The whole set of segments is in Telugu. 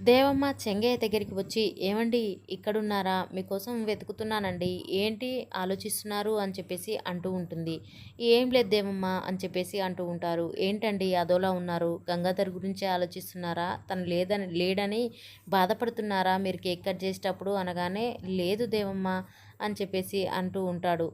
దేవమ్మ చెంగయ్య దగ్గరికి వచ్చి ఏమండి ఇక్కడున్నారా? మీకోసం వెతుకుతున్నానండి. ఏంటి ఆలోచిస్తున్నారు? అని చెప్పేసి అంటూ ఉంటుంది. ఏం లేదు దేవమ్మ అని చెప్పేసి అంటూ ఉంటారు. ఏంటండి అదోలా ఉన్నారు? గంగాధర్ గురించి ఆలోచిస్తున్నారా? తను లేదని లేడని బాధపడుతున్నారా? మీరు కేక్ కట్ చేసేటప్పుడు అనగానే లేదు దేవమ్మ అని చెప్పేసి అంటూ ఉంటాడు.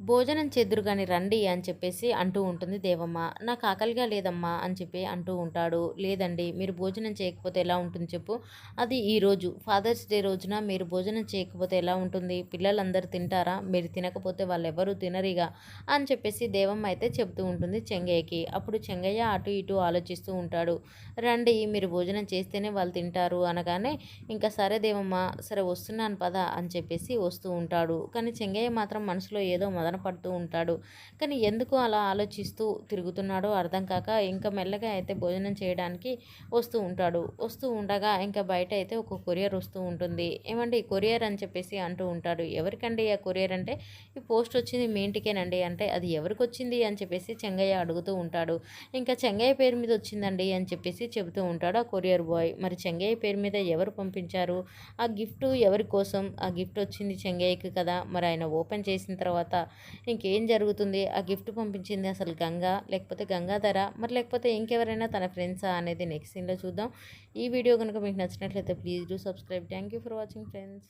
భోజనం చేదురు కానీ రండి అని చెప్పేసి అంటూ ఉంటుంది దేవమ్మ. నాకు ఆకలిగా లేదమ్మా అని చెప్పి అంటూ ఉంటాడు. లేదండి మీరు భోజనం చేయకపోతే ఎలా ఉంటుంది చెప్పు. అది ఈరోజు ఫాదర్స్ డే రోజున మీరు భోజనం చేయకపోతే ఎలా ఉంటుంది? పిల్లలందరూ తింటారా? మీరు తినకపోతే వాళ్ళు ఎవరు తినరిగా? అని చెప్పేసి దేవమ్మ అయితే చెప్తూ ఉంటుంది చెంగయ్యకి. అప్పుడు చెంగయ్య అటు ఇటు ఆలోచిస్తూ ఉంటాడు. రండి మీరు భోజనం చేస్తేనే వాళ్ళు తింటారు అనగానే ఇంకా సరే దేవమ్మ సరే వస్తున్నాను పదా అని చెప్పేసి వస్తూ ఉంటాడు. కానీ చెంగయ్య మాత్రం మనసులో ఏదో మదన పడుతూ ఉంటాడు. కానీ ఎందుకు అలా ఆలోచిస్తూ తిరుగుతున్నాడో అర్థం కాక ఇంకా మెల్లగా అయితే భోజనం చేయడానికి వస్తూ ఉంటాడు. వస్తూ ఉండగా ఇంకా బయట అయితే ఒక కొరియర్ వస్తూ ఉంటుంది. ఏమండి కొరియర్ అని చెప్పేసి అంటూ ఉంటాడు. ఎవరికండి ఆ కొరియర్ అంటే? ఈ పోస్ట్ వచ్చింది మీ ఇంటికేనండి అంటే అది ఎవరికి వచ్చింది అని చెప్పేసి చెంగయ్య అడుగుతూ ఉంటాడు. ఇంకా చెంగయ్య పేరు మీద వచ్చిందండి అని చెప్పేసి చెబుతూ ఉంటాడు ఆ కొరియర్ బాయ్. మరి చెంగయ్య పేరు మీద ఎవరు పంపించారు? ఆ గిఫ్ట్ ఎవరి కోసం? ఆ గిఫ్ట్ వచ్చింది చెంగయ్యకి కదా. మరి ఆయన ఓపెన్ చేసిన తర్వాత ఇంకేం జరుగుతుంది? ఆ గిఫ్ట్ పంపించింది అసలు గంగా లేకపోతే గంగాధర? మరి లేకపోతే ఇంకెవరైనా తన ఫ్రెండ్సా అనేది నెక్స్ట్ సీన్లో చూద్దాం. ఈ వీడియో కనుక మీకు నచ్చినట్లయితే please do subscribe. Thank you for watching friends.